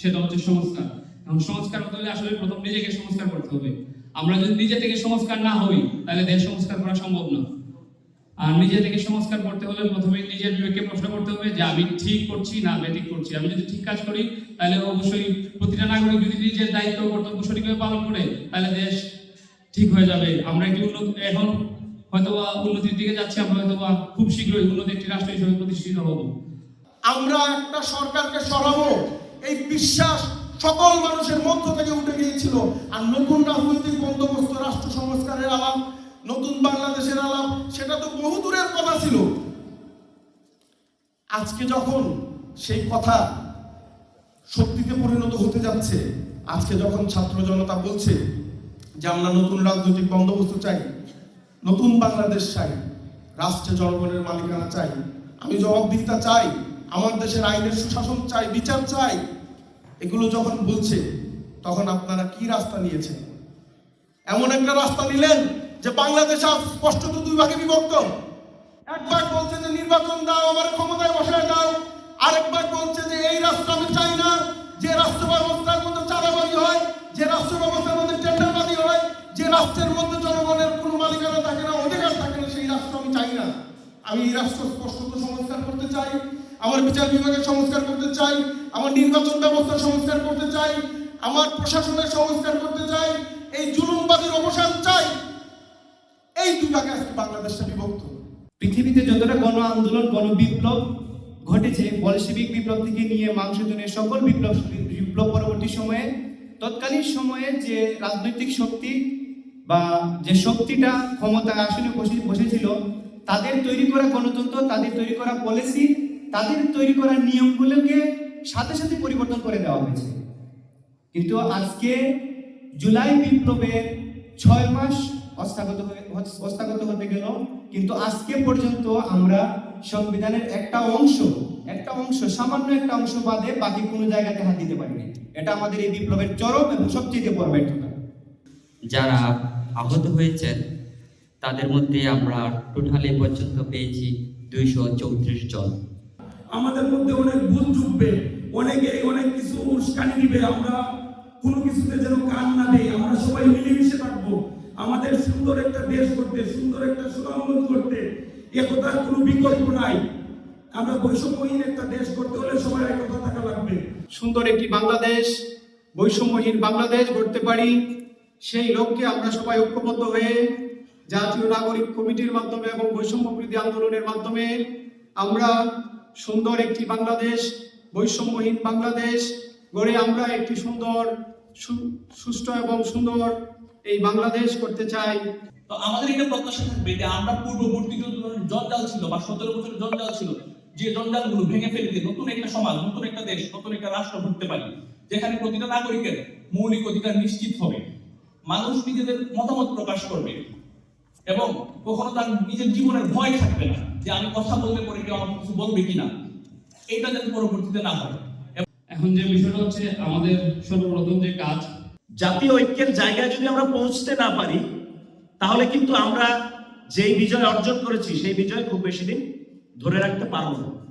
সেটা হচ্ছে সংস্কার। এখন সংস্কার হতে হলে আসলে প্রথম নিজেকে সংস্কার করতে হবে। আমরা যদি নিজে থেকে সংস্কার না হই, তাহলে দেশ সংস্কার করা সম্ভব না। আর নিজে থেকে সংস্কার করতে হলে প্রথমে নিজের বিবেককে প্রশ্ন করতে হবে যে, আমি ঠিক করছি না বেঠিক করছি? আমি যদি ঠিক কাজ করি, তাহলে অবশ্যই প্রতিটা নাগরিক যদি নিজের দায়িত্ব কর্তব্য সঠিকভাবে পালন করে, তাহলে দেশ ঠিক হয়ে যাবে। আমরা একটি উন্নত, এখন হয়তোবা উন্নতির দিকে যাচ্ছি, আমরা হয়তোবা খুব শীঘ্রই উন্নত একটি রাষ্ট্র হিসেবে প্রতিষ্ঠিত হব। আমরা একটা সরকারকে সরাবো। এই বিশ্বাস সকল মানুষের মধ্য থেকে উঠে গিয়েছিল। আর নতুন রাজনৈতিক বন্দোবস্ত, রাষ্ট্র সংস্কারের আলাপ, নতুন বাংলাদেশের আলাপ, সেটা তো বহু দূরের কথা ছিল। আজকে যখন সেই কথা সত্যিতে পরিণত হতে যাচ্ছে, আজকে যখন ছাত্র জনতা বলছে যে আমরা নতুন রাজনৈতিক বন্দোবস্ত চাই, নতুন বাংলাদেশ চাই, রাষ্ট্রে জনগণের মালিকানা চাই, আমি জবাবদিহিতা চাই আমার দেশের আইনের সুশাসন চাই, বিচার চাই, এগুলো যখন বলছে, তখন আপনারা কি রাস্তা নিয়েছেন? এমন একটা রাস্তা নিলেন যে বাংলাদেশ স্পষ্টত দুই ভাগে বিভক্ত। একবার বলছে যে নির্বাচন দাও, আমার ক্ষমতায় বসায় দাও। আরেকবার বলছে যে এই রাষ্ট্র আমি চাই না, যে রাষ্ট্র ব্যবস্থার মধ্যে চাঁদাবাজি হয়, যে রাষ্ট্র ব্যবস্থার মধ্যে টেন্ডারবাজি হয়, যে রাষ্ট্রের মধ্যে জনগণের কোনো মালিকানা থাকে না, অধিকার থাকে না, সেই রাষ্ট্র আমি চাই না। আমি এই রাষ্ট্র স্পষ্টত সংস্কার করতে চাই। আমার বিচার বিভাগের সংস্কার করতে চাই, আমার নির্বাচন ব্যবস্থার সংস্কার করতে চাই, আমার প্রশাসনের সংস্কার করতে চাই, এই জুলুমবাজির অবসান চাই। এই ভাগে আজকে বাংলাদেশটা বিভক্ত। পৃথিবীতে যতটা গণ আন্দোলন, গণ বিপ্লব ঘটেছে, বলশেবিক বিপ্লব থেকে নিয়ে মাংসজনের সকল বিপ্লব বিপ্লব পরবর্তী সময়ে, তৎকালীন সময়ে যে রাজনৈতিক শক্তি বা যে শক্তিটা ক্ষমতা আসলে বসে, বসেছিল, তাদের তৈরি করা গণতন্ত্র, তাদের তৈরি করা পলিসি তাদের তৈরি করা নিয়মগুলোকে সাথে সাথে পরিবর্তন করে দেওয়া হয়েছে। কিন্তু আজকে জুলাই বিপ্লবে ছয় মাস হস্তগত হস্তগত হতে গেল। কিন্তু আজকে পর্যন্ত আমরা সংবিধানের একটা অংশ একটা অংশ, সামান্য একটা অংশ বাদে বাকি কোনো জায়গাতে হাত দিতে পারিনি। এটা আমাদের এই বিপ্লবের চরম এবং সবচেয়ে বড় ব্যর্থতা। যারা আহত হয়েছেন, তাদের মধ্যে আমরা টোটালি পর্যন্ত পেয়েছি দুইশো চৌত্রিশ জন। আমাদের মধ্যে অনেক ভুল ঢুকবে, অনেকে অনেক কিছু উস্কানি দিবে, আমরা কোনো কিছুতে যেন কান না দেই, আমরা সবাই মিলেমিশে থাকব। আমাদের সুন্দর একটা দেশ করতে, সুন্দর একটা সুনামগঞ্জ করতে, একতার কোনো বিকল্প নাই। আমরা বৈষম্যহীন একটা দেশ করতে হলে সবাই একতা থাকা লাগবে। সুন্দর একটি বাংলাদেশ, বৈষম্যহীন বাংলাদেশ গড়তে পারি, সেই লক্ষ্যে আমরা সবাই ঐক্যবদ্ধ হয়ে জাতীয় নাগরিক কমিটির মাধ্যমে এবং বৈষম্য বিরোধী আন্দোলনের মাধ্যমে আমরা সুন্দর একটি বাংলাদেশ, বৈষম্যহীন বাংলাদেশ, গড়ে আমরা একটি সুন্দর সুষ্ঠু এবং সুন্দর এই বাংলাদেশ করতে চাই। তো আমাদের এটা প্রত্যাশা থাকবে যে আমরা পূর্ববর্তী যে জঞ্জাল ছিল বা সতেরো বছরের জঞ্জাল ছিল, যে জঞ্জালগুলো ভেঙে ফেলে দিয়ে নতুন একটা সমাজ, নতুন একটা দেশ, নতুন একটা রাষ্ট্র করতে পারি, যেখানে প্রতিটা নাগরিকের মৌলিক অধিকার নিশ্চিত হবে। মানুষ নিজেদের মতামত প্রকাশ করবে। এবং কখনো তার নিজের জীবনের ভয় থাকবে না যে আমি কথা বলতে পরে কেউ আমার কিছু বলবে কিনা। এটা যেন পরবর্তীতে না হয়। এখন যে বিষয়টা হচ্ছে আমাদের সর্বপ্রথম যে কাজ জাতীয় ঐক্যের জায়গায় যদি আমরা পৌঁছতে না পারি তাহলে কিন্তু আমরা যেই বিজয় অর্জন করেছি সেই বিজয় খুব বেশি দিন ধরে রাখতে পারব না।